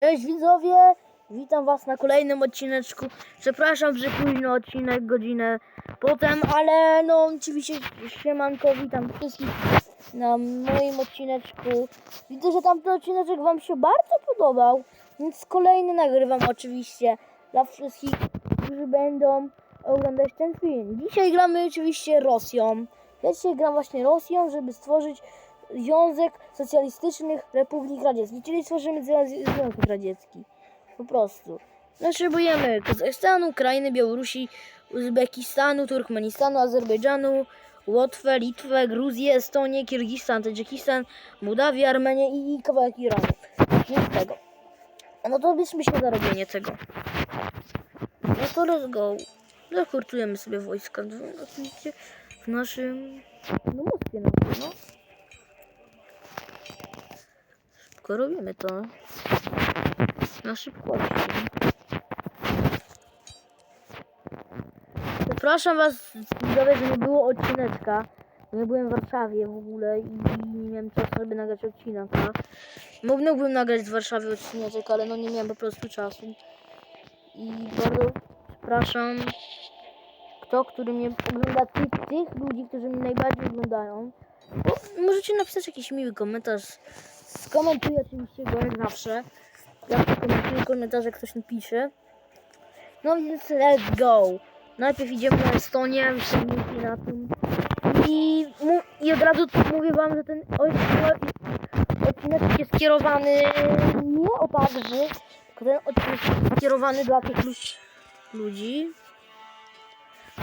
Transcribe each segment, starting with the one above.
Cześć widzowie, witam was na kolejnym odcineczku. Przepraszam, że późno odcinek, godzinę potem, ale no oczywiście siemanko, witam wszystkich na moim odcineczku. Widzę, że tamten odcineczek wam się bardzo podobał, więc kolejny nagrywam oczywiście dla wszystkich, którzy będą oglądać ten film. Dzisiaj gramy oczywiście Rosją. Ja dzisiaj gram właśnie Rosją, żeby stworzyć Związek Socjalistycznych Republik Radzieckich, czyli stworzymy Zwią- Związek Radziecki. Po prostu. Potrzebujemy Kazachstanu, Ukrainy, Białorusi, Uzbekistanu, Turkmenistanu, Azerbejdżanu, Łotwę, Litwę, Gruzję, Estonię, Kirgistan, Tadżykistan, Mołdawię, Armenię i, kawałek Iranu. Nic tego. No to bierzmy się za robienie tego. No to let's go. Zakurtujemy sobie wojska. w- naszym... No Moskwie na pewno. Szybko robimy to. Na szybkości. Przepraszam was, że nie było odcineczka. Nie byłem w Warszawie w ogóle i nie miałem czasu, żeby nagrać odcinka. Mógłbym nagrać w Warszawie odcineczek, ale no nie miałem po prostu czasu. I bardzo przepraszam kto, który mnie ogląda, tych, tych ludzi, którzy mnie najbardziej oglądają. Bo możecie napisać jakiś miły komentarz. Skomentuję oczywiście go jak zawsze. Ja komentuję komentarze, jak ktoś napisze. No więc let's go. Najpierw idziemy na Estonię, wyciągnięcie na tym. I, I od razu mówię wam, że ten odcinek jest skierowany nie o także, tylko ten odcinek jest skierowany dla tych lu- ludzi.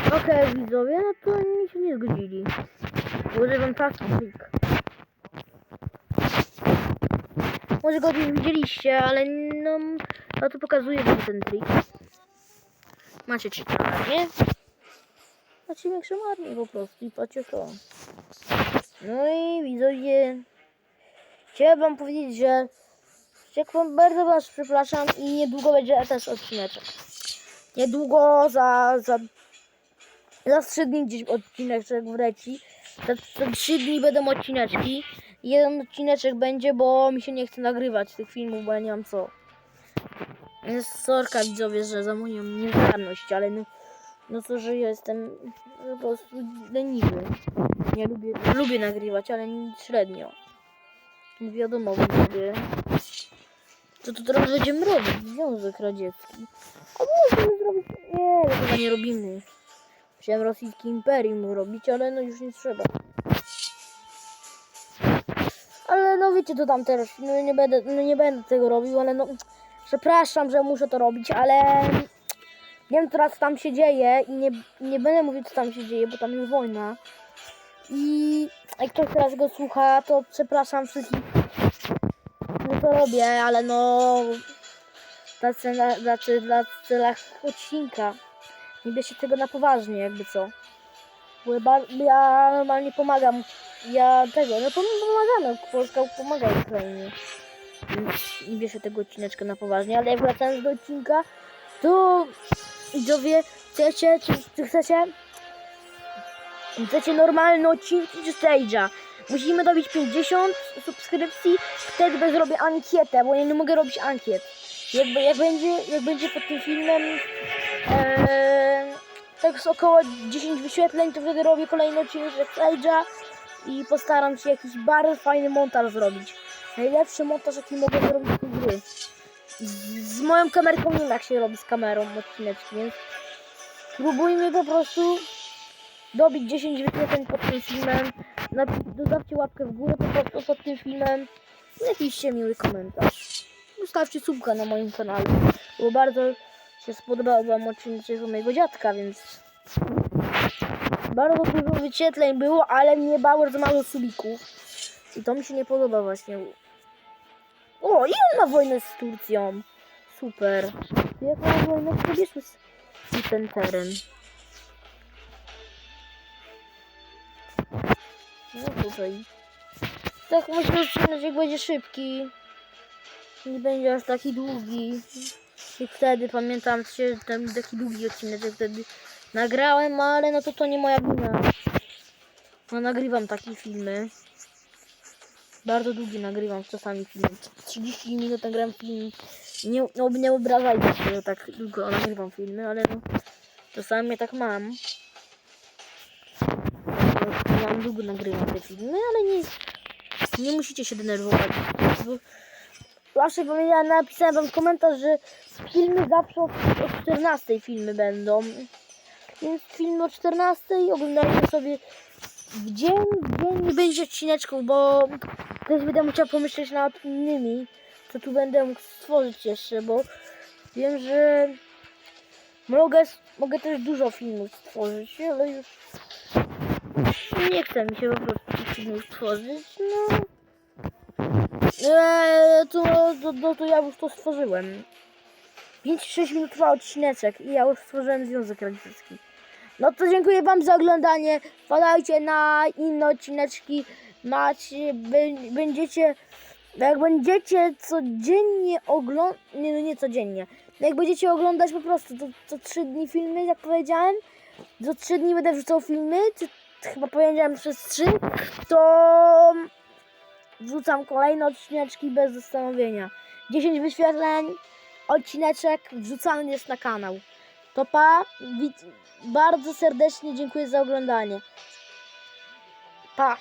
Okej, widzowie, no to oni się nie zgodzili. Używam taki trik. Może go już widzieliście, ale no, ja tu pokazuję wam ten trik. Macie trzecią armię. Macie większą armię po prostu i patrzcie to. No i widzowie, chciałem wam powiedzieć, że jak wam bardzo was przepraszam i niedługo będzie też odcineczek. Niedługo za, za za 3 dni gdzieś odcineczek wleci. Za, za 3 dni będą odcineczki. Jeden odcineczek będzie, bo mi się nie chce nagrywać tych filmów, bo ja nie mam co. Jest sorka widzowie, że za moją niezdarność, ale no, no to, że ja jestem po prostu leniwy. Nie lubię, lubię nagrywać, ale średnio. Nie wiadomo widzowie. Co to teraz będziemy robić? Związek Radziecki. A możemy zrobić... Nie, tego nie robimy. Chciałem rosyjskie imperium robić, ale no już nie trzeba. Wiecie to tam teraz, no nie będę, no nie będę tego robił, ale no przepraszam, że muszę to robić, ale wiem teraz co tam się dzieje i nie, nie będę mówił co tam się dzieje, bo tam jest wojna. I jak ktoś teraz go słucha, to przepraszam wszystkich, no to robię, ale no dla, cela, dla, celach odcinka nie bierzcie tego na poważnie, jakby co. Bo ja normalnie pomagam. Ja tego, no pom- pomagamy. Polska pomaga Ukrainie. Nie bierzcie tego odcineczka na poważnie, ale jak wracając do odcinka, to widzowie, chcecie, czy, czy chcecie? Chcecie normalne odcinki czy stage'a? Musimy dobić 50 subskrypcji, wtedy zrobię ankietę, bo ja nie mogę robić ankiet. Jakby, jak, będzie, jak będzie pod tym filmem Eee, tak z około 10 wyświetleń, to wtedy robię kolejny odcinek Stage'a i postaram się jakiś bardzo fajny montaż zrobić. Najlepszy montaż, jaki mogę zrobić tej gry. Z, z moją kamerką nie jak się robi z kamerą odcineczki, więc spróbujmy po prostu dobić 10 wyświetleń pod tym filmem. Dodawcie łapkę w górę po prostu pod tym filmem napiszcie miły komentarz. Zostawcie subka na moim kanale, bo bardzo się spodobał wam odcinek mojego dziadka, więc bardzo dużo wyświetleń było, ale nie bardzo mało subików. I to mi się nie podoba właśnie. O, ile ma wojnę z Turcją? Super. Jak ma wojnę, to bierzmy i ten teren. No tutaj. Tak myślę, że odcinek będzie szybki. Nie będzie aż taki długi. I wtedy pamiętam się, ten taki długi odcinek że wtedy nagrałem, ale no to to nie moja wina. No nagrywam takie filmy. Bardzo długi nagrywam czasami film. 30 minut nagrałem film Nie, no, nie obrażajcie się, że tak długo nagrywam filmy, ale no, czasami tak mam. Ja mam długo nagrywam te filmy, ale nie, nie musicie się denerwować. Bo zawsze powiedziałem, napisałem wam komentarz, że filmy zawsze o, o 14 filmy będą. Więc filmy o 14 oglądajcie sobie w dzień, w dzień nie będzie odcineczków, bo też będę musiał pomyśleć nad innymi, co tu będę mógł stworzyć jeszcze, bo wiem, że mogę, mogę też dużo filmów stworzyć, ale już nie chce mi się po prostu filmów tworzyć, no. Eee, to, to, to, to ja już to stworzyłem. 5-6 minut trwa odcineczek i ja już stworzyłem Związek Rodzicielski. No to dziękuję Wam za oglądanie. Wpadajcie na inne odcineczki. Macie, bę- będziecie, jak będziecie codziennie oglądać, nie, no nie codziennie, jak będziecie oglądać po prostu to, to 3 dni filmy, jak powiedziałem, za 3 dni będę wrzucał filmy, czy, chyba powiedziałem przez 3, to wrzucam kolejne odcineczki bez zastanowienia. 10 wyświetleń, odcineczek wrzucany jest na kanał. To pa, bardzo serdecznie dziękuję za oglądanie. Pa.